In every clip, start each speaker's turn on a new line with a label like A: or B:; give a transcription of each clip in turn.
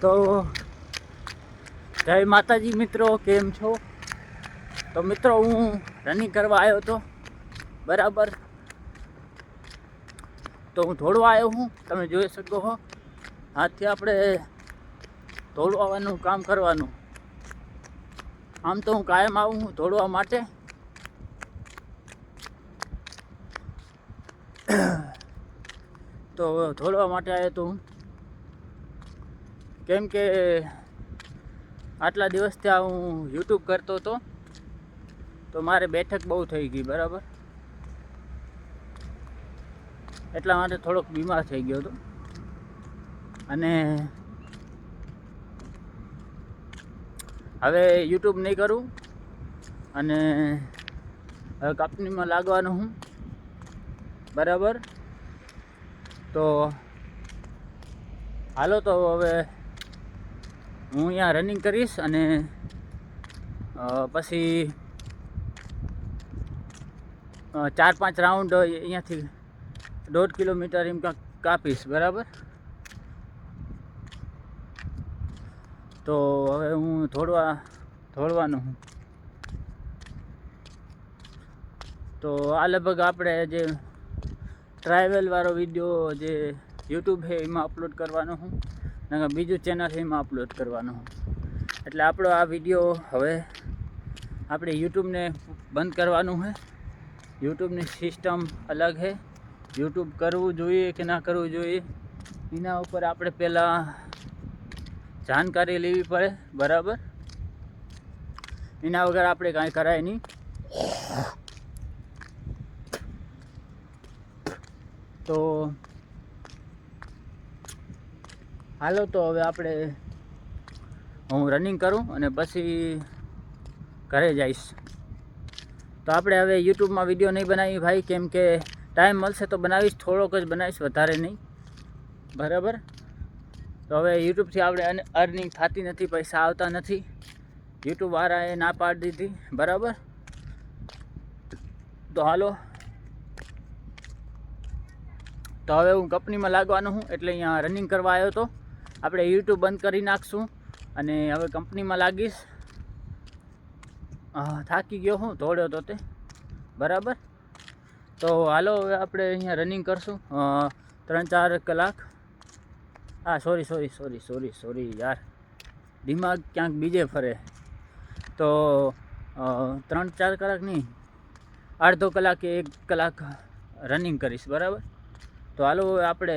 A: તો જય માતાજી મિત્રો, કેમ છો? તો મિત્રો, હું રનિંગ કરવા આવ્યો હતો. બરાબર? તો હું દોડવા આવ્યો હું, તમે જોઈ શકો છો હાથથી આપણે દોડવાનું કામ કરવાનું. આમ તો હું કાયમ આવું હું દોડવા માટે. તો દોડવા માટે આવ્યો તો હું. કેમ કે આટલા દિવસથી આ હું યુટ્યુબ કરતો હતો, તો મારે બેઠક બહુ થઈ ગઈ, બરાબર? એટલા માટે થોડોક બીમાર થઈ ગયો હતો. અને હવે યુટ્યુબ નહીં કરું, અને હવે કંપનીમાં લાગવાનું હું, બરાબર? તો હાલો તો હવે હું અહીંયા રનિંગ કરીશ અને પછી ચાર પાંચ રાઉન્ડ અહીંયાથી દોઢ કિલોમીટર એમ કાંક કાપીશ, બરાબર? તો હવે હું ધોડવા દોડવાનું હું. તો આ લગભગ આપણે જે ટ્રાવેલવાળો વીડિયો જે યુટ્યુબ છે એમાં અપલોડ કરવાનો હું. બીજું ચેનલ એમાં અપલોડ કરવાનો. એટલે આપણો આ વીડિયો હવે આપણે યુટ્યુબને બંધ કરવાનું છે યુટ્યુબની સિસ્ટમ અલગ છે યુટ્યુબ કરવું જોઈએ કે ના કરવું જોઈએ, એના ઉપર આપણે પહેલાં જાણકારી લેવી પડે, બરાબર? એના વગર આપણે કાંઈ કરાય નહીં. તો હાલો તો હવે આપણે હું રનિંગ કરું અને પછી ઘરે જઈશ. તો આપણે હવે યુટ્યુબમાં વીડિયો નહીં બનાવી ભાઈ, કેમ કે ટાઈમ મળશે તો બનાવીશ, થોડોક જ બનાવીશ, વધારે નહીં. બરાબર? તો હવે યુટ્યુબથી આપણે અર્નિંગ થતી નથી, પૈસા આવતા નથી. યુટ્યુબ વાળાએ ના પાડી દીધી, બરાબર? તો હાલો. તો હવે હું કંપનીમાં લાગવાનો હું, એટલે અહીંયા રનિંગ કરવા આવ્યો હતો આપણે યુટ્યુબ બંધ કરી નાખશું અને હવે કંપનીમાં લાગીશ. થાકી ગયો હું, દોડ્યો તો તે. બરાબર? તો હાલો, હવે આપણે અહીંયા રનિંગ કરશું. ત્રણ ચાર કલાક. હા sorry sorry sorry sorry sorry યાર. દિમાગ ક્યાંક બીજે ફરે. તો ત્રણ ચાર કલાક નહીં. અડધો કલાક એક કલાક રનિંગ કરીશ, બરાબર? તો હાલો આપણે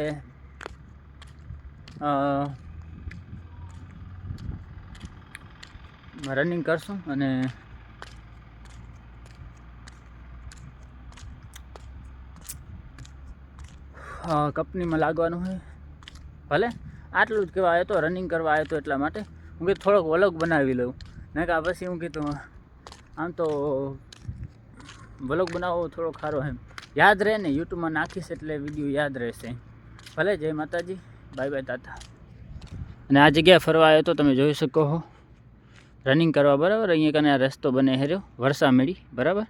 A: રનિંગ કરશું અને કંપનીમાં લાગવાનું હોય. ભલે, આટલું જ કહેવા આવ્યો તો રનિંગ કરવા આવ્યો તો એટલા માટે. હું કે થોડોક વલોગ બનાવી લઉં. ને કાં પછી હું કીધું, આમ તો વલોગ બનાવવો થોડો ખારો એમ. યાદ રહે ને યુટ્યુબમાં નાખીશ એટલે વીડિયો યાદ રહેશે. ભલે, જય માતાજી. બાય બાય તાતા અને આ જગ્યાએ ફરવા આવ્યો તો તમે જોઈ શકો છો રનિંગ કરવા બરાબર, અહીંયા કને આ રસ્તો બને હેર્યો વરસા મેળી બરાબર?